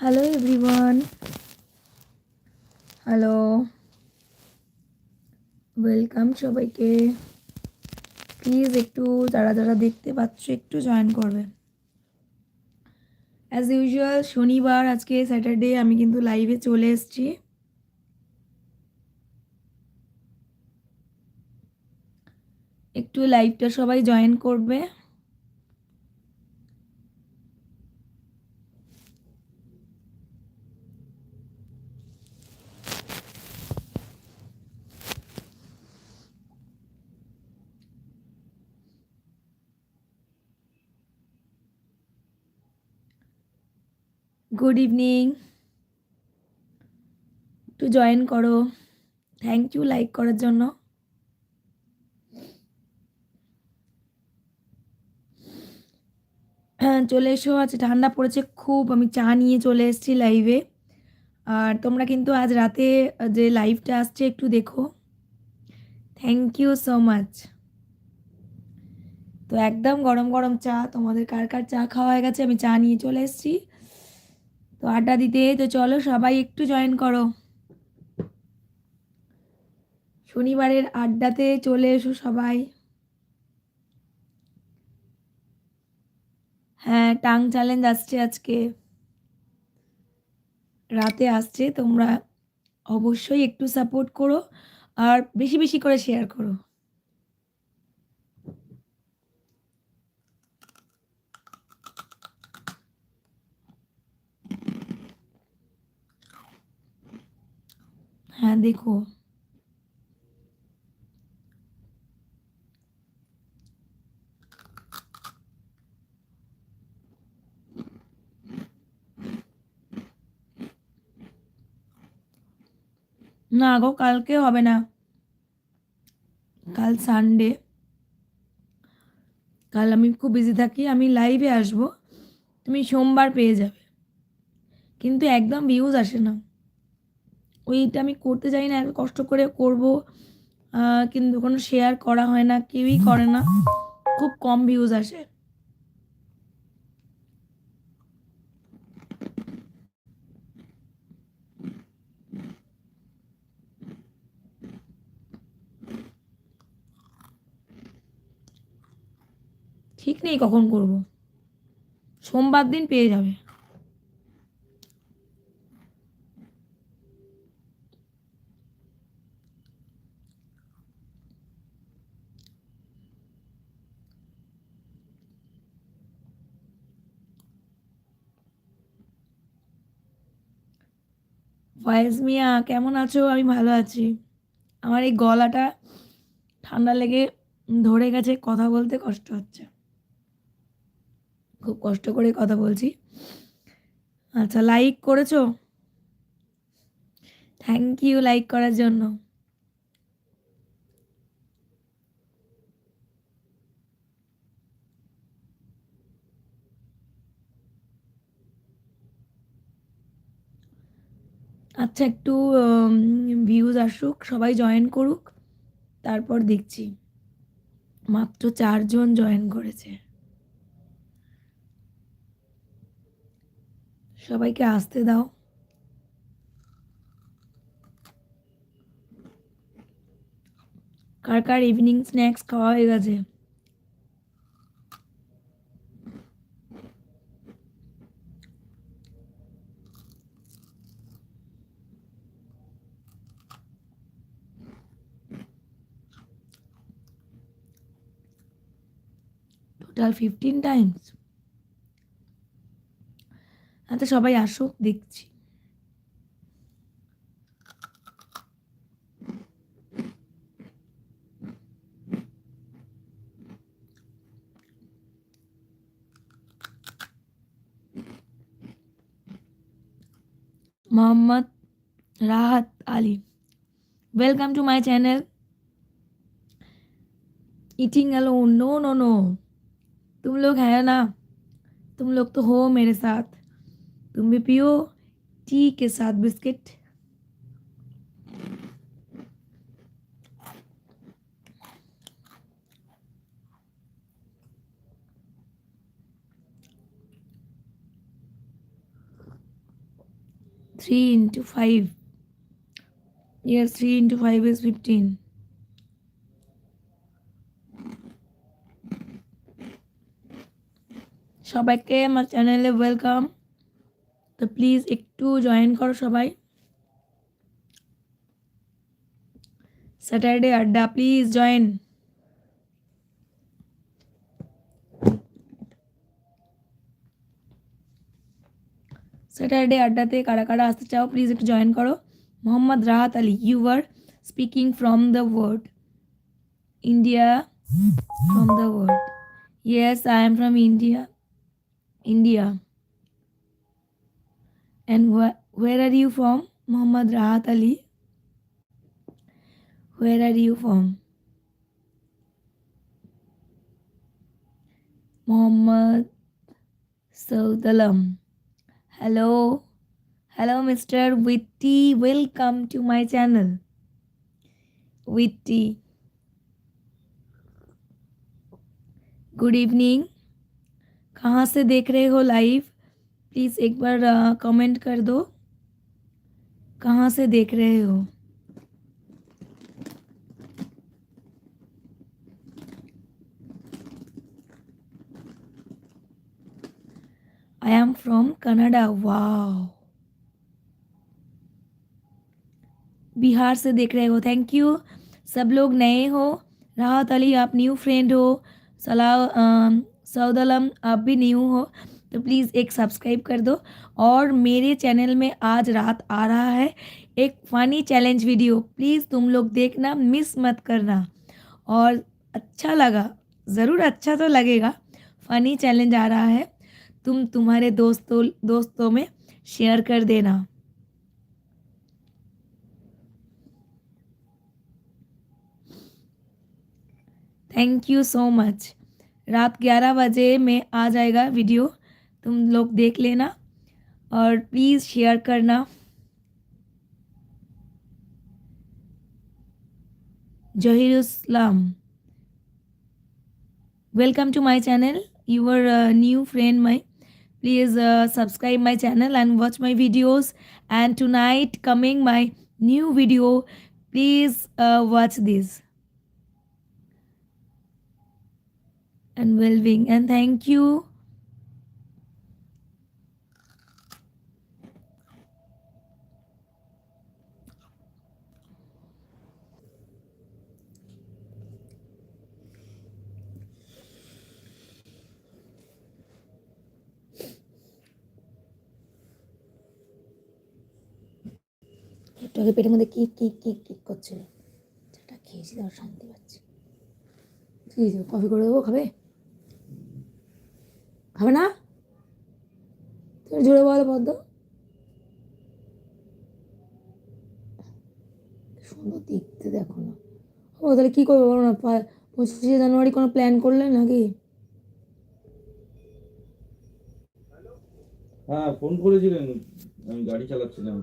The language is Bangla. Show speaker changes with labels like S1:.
S1: হ্যালো এভরিওয়ান হ্যালো ওয়েলকাম সবাইকে। প্লিজ একটু যারা যারা দেখতে পাচ্ছ, একটু জয়েন করবে। অ্যাজ ইউজুয়াল শনিবার, আজকে স্যাটারডে আমি কিন্তু লাইভে চলে এসেছি। একটু লাইভটা সবাই জয়েন করবে। গুড ইভিনিং একটু জয়েন করো। থ্যাংক ইউ লাইক করার জন্য। হ্যাঁ চলে এসো। আজ ঠান্ডা পড়েছে খুব। আমি চা নিয়ে চলে এসেছি লাইভে আর তোমরা কিন্তু আজ রাতে যে লাইভটা আসছে, একটু দেখো। থ্যাংক ইউ সো মাচ তো একদম গরম গরম চা। তোমাদের কার কার চা খাওয়া হয়ে গেছে? আমি চা নিয়ে চলে এসেছি। তো আড্ডা দিতে, তো চলো সবাই একটু জয়েন করো। শনিবারের আড্ডাতে চলে এসো সবাই। হ্যাঁ টাং চ্যালেঞ্জ আসছে আজকে। রাতে আসছে, তোমরা অবশ্যই একটু সাপোর্ট করো আর বেশি বেশি করে শেয়ার করো। হ্যাঁ দেখো। না গো, কালকে হবে না। কাল সানডে কাল আমি খুব বিজি থাকি, আমি লাইভে আসব, তুমি সোমবার পেয়ে যাবে। কিন্তু একদম ভিউজ আসে না। ওইটা আমি করতে যাই না, এত কষ্ট করে করব কিন্তু কোনো শেয়ার করা হয় না, কেউই করে না। খুব কম ভিউজ আসে। ঠিক নেই কখন করব। সোমবার দিন পেয়ে যাবে। ফয়েজ মিয়া কেমন আছো? আমি ভালো আছি। আমার এই গলাটা ঠান্ডা লেগে ধরে গেছে, কথা বলতে কষ্ট হচ্ছে। খুব কষ্ট করে কথা বলছি। আচ্ছা লাইক করেছ? থ্যাংক ইউ লাইক করার জন্য। আচ্ছা একটু ভিউজ আসুক, সবাই জয়েন করুক, তারপর দেখছি। মাত্র চারজন জয়েন করেছে। সবাইকে আসতে দাও। কার কার ইভিনিং স্ন্যাক্স খাওয়া হয়ে গেছে? টোটাল ফিফটিন টাইমস আচ্ছা সবাই আসুক, দেখছি। Mohammad Rahat Ali. Welcome to my channel eating alone no no no तुम लोग है ना तुम लोग तो हो मेरे साथ। तुम भी पियो टी के साथ biscuit. Three into five Yes, 3 into 5 is 15. সবাইকে আমার চ্যানেলে ওয়েলকাম তো প্লিজ একটু জয়েন করো সবাই। স্যাটারডে আড্ডা প্লিজ জয়েন স্যাটারডে আড্ডাতে কারা কারা আসতে চাও প্লিজ একটু জয়েন করো। Mohammad Rahat Ali you are speaking from the world India from the world yes I am from India India. And wh- where are you from? Muhammad Rahat Ali. Where are you from? Muhammad Saudalam. Hello. Hello, Mr. Witty. Welcome to my channel. Witty. Good evening. कहाँ से देख रहे हो लाइव प्लीज़ एक बार कमेंट कर दो। कहाँ से देख रहे हो? I am from Canada wow Bihar से देख रहे हो थैंक यू सब लोग नए हो। राहत अली आप न्यू फ्रेंड हो। सलाह अम, सऊदलम आप भी न्यू हो तो प्लीज़ एक सब्सक्राइब कर दो। और मेरे चैनल में आज रात आ रहा है एक फ़नी चैलेंज वीडियो। प्लीज़ तुम लोग देखना, मिस मत करना। और अच्छा लगा, ज़रूर अच्छा तो लगेगा, फ़नी चैलेंज आ रहा है। तुम तुम्हारे दोस्तों दोस्तों में शेयर कर देना। थैंक यू सो मच रात 11 बजे में आ जाएगा वीडियो। तुम लोग देख लेना और प्लीज़ शेयर करना। Zahirul Islam. Welcome to my channel you new friend my please subscribe my channel and watch my videos and tonight coming my new video please watch this and well-being. And thank you. একটু পেটের মধ্যে কি কি কি কি করছিল সেটা খেয়েছি তার শান্তি পাচ্ছি। কফি করে দেবো, খাবে? খাবে না? তুমি জোরে বলো পদ্ম সুন্দর দেখতে দেখো না। ও, তাহলে কী করব বলো না? পঁচিশে জানুয়ারি কোনো প্ল্যান করলে নাকি?
S2: হ্যাঁ ফোন করেছিলেন, আমি গাড়ি চালাচ্ছিলাম।